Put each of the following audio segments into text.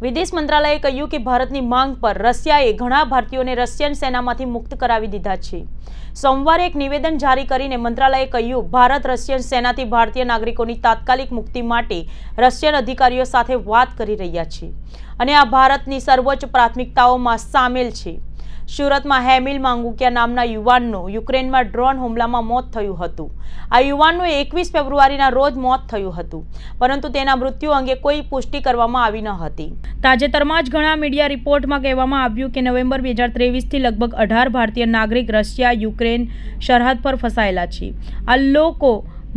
વિદેશ મંત્રાલયે કહ્યું કે ભારતની માંગ પર રશિયાએ ઘણા ભારતીયોને રશિયન સેનામાંથી મુક્ત કરાવી દીધા છે. સોમવારે એક નિવેદન જારી કરીને મંત્રાલયે કહ્યું, ભારત રશિયન સેનાથી ભારતીય નાગરિકોની તાત્કાલિક મુક્તિ માટે રશિયન અધિકારીઓ સાથે વાત કરી રહ્યા છે અને આ ભારતની સર્વોચ્ચ પ્રાથમિકતાઓમાં સામેલ છે. સુરતમાં હેમિલ માંગુકિયા નામના યુવાનનું યુક્રેનમાં ડ્રોન હુમલામાં મોત થયું હતું. આ યુવાનનું એકવીસ ફેબ્રુઆરીના રોજ મોત થયું હતું, પરંતુ તેના મૃત્યુ અંગે કોઈ પુષ્ટિ કરવામાં આવી ન હતી. તાજેતરમાં જ ઘણા મીડિયા રિપોર્ટમાં કહેવામાં આવ્યું કે નવેમ્બર બે હજાર ત્રેવીસથી લગભગ અઢાર ભારતીય નાગરિક રશિયા, યુક્રેન સરહદ પર ફસાયેલા છે. આ લોકો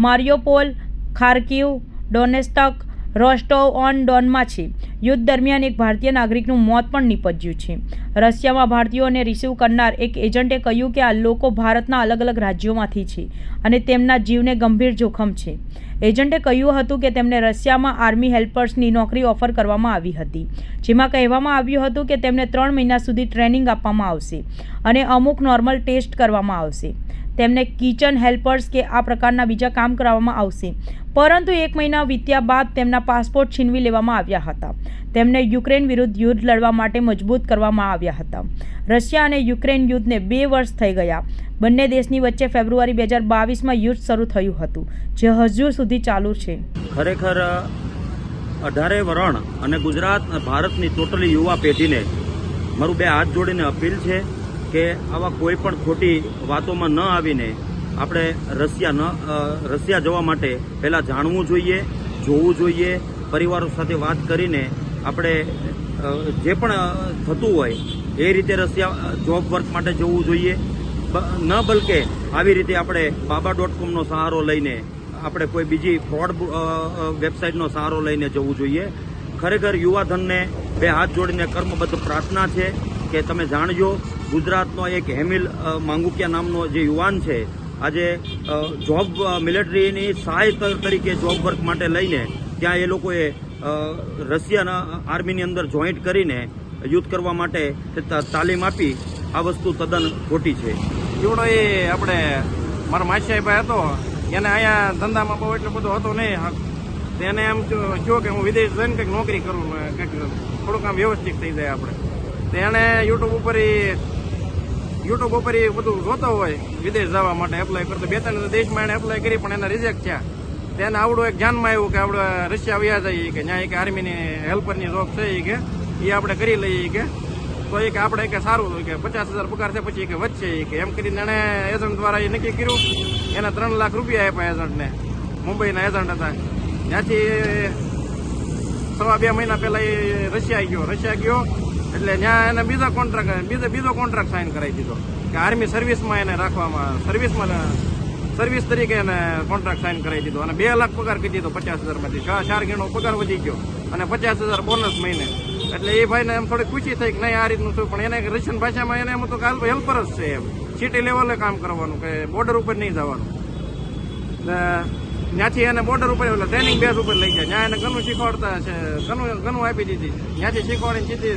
મારિયોપોલ, ખાર્કિવ, ડોનેસ્ટક રોસ્ટોવ ઓન ડોનમાં છે. યુદ્ધ દરમિયાન એક ભારતીય નાગરિકનું મોત પણ નિપજ્યું છે. રશિયામાં ભારતીયોને રિસીવ કરનાર એક એજન્ટે કહ્યું કે આ લોકો ભારતના અલગ અલગ રાજ્યોમાંથી છે અને તેમના જીવને ગંભીર જોખમ છે. એજન્ટે કહ્યું હતું કે તેમને રશિયામાં આર્મી હેલ્પર્સની નોકરી ઓફર કરવામાં આવી હતી. જેમાં કહેવામાં આવ્યું હતું કે તેમને ત્રણ મહિના સુધી ટ્રેનિંગ આપવામાં આવશે અને અમુક નોર્મલ ટેસ્ટ કરવામાં આવશે. તેમને કિચન હેલ્પર્સ કે આ પ્રકારના બીજા કામ કરાવવામાં આવશે. પરંતુ એક મહિના વીત્યા બાદ તેમના પાસપોર્ટ છીનવી લેવામાં આવ્યા હતા. તેમને યુક્રેન વિરુદ્ધ યુદ્ધ લડવા માટે મજબૂત કરવામાં આવ્યા હતા. રશિયા અને યુક્રેન યુદ્ધને બે વર્ષ થઈ ગયા. બંને દેશની વચ્ચે ફેબ્રુઆરી બે હજાર બાવીસમાં યુદ્ધ શરૂ થયું હતું, જે હજુ સુધી ચાલુ છે. ખરેખર, અઢારે વરણ અને ગુજરાત, ભારતની ટોટલી યુવા પેઢીને મારું બે હાથ જોડીને અપીલ છે કે આવા કોઈ પણ ખોટી વાતોમાં ન આવીને આપણે રશિયા ન રશિયા જવા માટે પહેલાં જાણવું જોઈએ, જોવું જોઈએ, પરિવારો સાથે વાત કરીને આપણે જે પણ થતું હોય એ રીતે રશિયા જોબ વર્ક માટે જવું જોઈએ. ન બલકે આવી રીતે આપણે બાબા ડોટ કોમનો સહારો લઈને આપણે કોઈ બીજી ફ્રોડ વેબસાઇટનો સહારો લઈને જવું જોઈએ. ખરેખર યુવાધનને બે હાથ જોડીને કર્મબદ્ધ પ્રાર્થના છે કે તમે જાણજો ગુજરાતનો એક હેમિલ માંગુકિયા નામનો જે યુવાન છે, આજે જોબ મિલિટરીની સહાય તરીકે જોબ વર્ક માટે લઈને ત્યાં એ લોકોએ રશિયન આર્મીની અંદર જોઈન્ટ કરીને યુદ્ધ કરવા માટે તાલીમ આપી આ વસ્તુ તદ્દન ખોટી છે. જોડો એ આપણે, મારો માસિયાઈ હતો, એને અહીંયા ધંધામાં બહુ એટલો બધો હતો નહીં એને એમ જો કે હું વિદેશ જઈને કંઈક નોકરી કરું, કંઈક થોડુંક આમ વ્યવસ્થિત થઈ જાય આપણે. તો એણે યુટ્યુબ ઉપર ઈ યુટ્યુબ ઉપર એ બધું જોતો હોય, વિદેશ જવા માટે એપ્લાય કરતો. બે ત્રણ દેશમાં એને એપ્લાય કરી, પણ એને રિજેક્ટ થયા. તેને આવડું એક ધ્યાનમાં આવ્યું કે આપણે રશિયા વ્યા જઈએ કે ત્યાં એક આર્મીની હેલ્પરની જોબ છે એ કે એ આપણે કરી લઈએ કે. તો એ કે આપણે કે સારું કે પચાસ હજાર પગાર છે પછી કે વધશે એ કે. એમ કરીને એણે એજન્ટ દ્વારા એ નક્કી કર્યું. એના ત્રણ લાખ રૂપિયા આપ્યા એજન્ટને મુંબઈના એજન્ટ હતા. ત્યાંથી સવા બે મહિના પહેલાં એ રશિયા ગયો. રશિયા ગયો. એટલે ત્યાં એને બીજો કોન્ટ્રાક્ટ બીજો બીજો કોન્ટ્રાક્ટ સાઇન કરાવી દીધો. કે આર્મી સર્વિસમાં એને રાખવામાં સર્વિસમાં સર્વિસ તરીકે એને કોન્ટ્રાક્ટ સાઇન કરાવી દીધો. અને બે લાખ પગાર કરી દીધો પચાસ હજારમાંથી ચાર ગણો પગાર વધી ગયો. અને પચાસ હજાર બોનસ મહિને. એટલે એ ભાઈને એમ થોડી ખુશી થઈ કે નહીં, આ રીતનું શું પણ એને રશિયન ભાષામાં એને એમ તો હેલ્પર જ છે એમ. સિટી લેવલે કામ કરવાનું, કે બોર્ડર ઉપર નહીં જવાનું. ત્યાંથી એને બોર્ડર ઉપર એટલે ટ્રેનિંગ બેઝ ઉપર લઈ જાય ત્યાં એને ઘણું શીખવાડતા છે, ઘણું ઘણું આપી દીધી. ત્યાંથી શીખવાડીને સીધી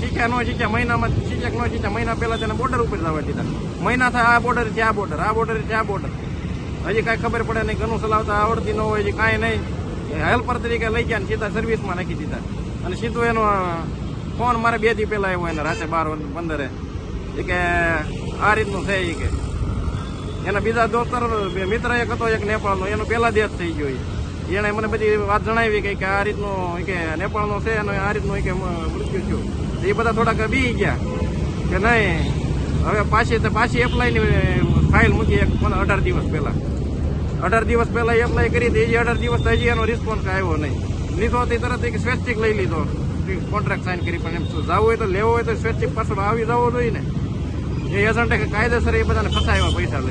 શીખ્યા ન શીખ્યા, મહિનામાં શીખ્યા ન શીખ્યા, મહિના પહેલાં તેને બોર્ડર ઉપર જવા દીધા. મહિના થાય આ બોર્ડર ત્યાં બોર્ડર આ બોર્ડર આ બોર્ડર હજી કાંઈ ખબર પડે નહીં, ઘણું ચલાવતા આવડતી ન હોય, હજી કાંઈ નહીં. હેલ્પર તરીકે લઈ ગયા ને સીધા સર્વિસમાં નાખી દીધા. અને સીધું એનો ફોન મારે બે દી પહેલાં આવ્યો એને રાતે બાર, પંદરે. એ કે આ રીતનું છે એ કે. એના બીજા દોસ્તર મિત્ર એક હતો, એક નેપાળનો. એનો પહેલા દેશ થઈ ગયો. એણે મને બધી વાત જણાવી કે આ રીતનું કે નેપાળનો છે અને આ રીતનું કે મૃત્યુ થયું. એ બધા થોડાક બી ગયા કે નહીં, હવે પાછી પાછી એપ્લાયની ફાઇલ મૂકી એક અઢાર દિવસ પહેલાં. અઢાર દિવસ પહેલાં એપ્લાય કરી હતી. હજી અઢાર દિવસ હજી એનો રિસ્પોન્સ આવ્યો નહીં. લીધો હતી તરત એક સ્વેચ્છિક લઈ લીધો. કોન્ટ્રાક્ટ સાઇન કરી પણ એમ જવું હોય તો લેવો હોય તો સ્વેચ્છિક પાછળ આવી જવો જોઈએ ને. એ એજન્ટે કાયદેસર એ બધાને ફસાવ્યા પૈસા લઈને.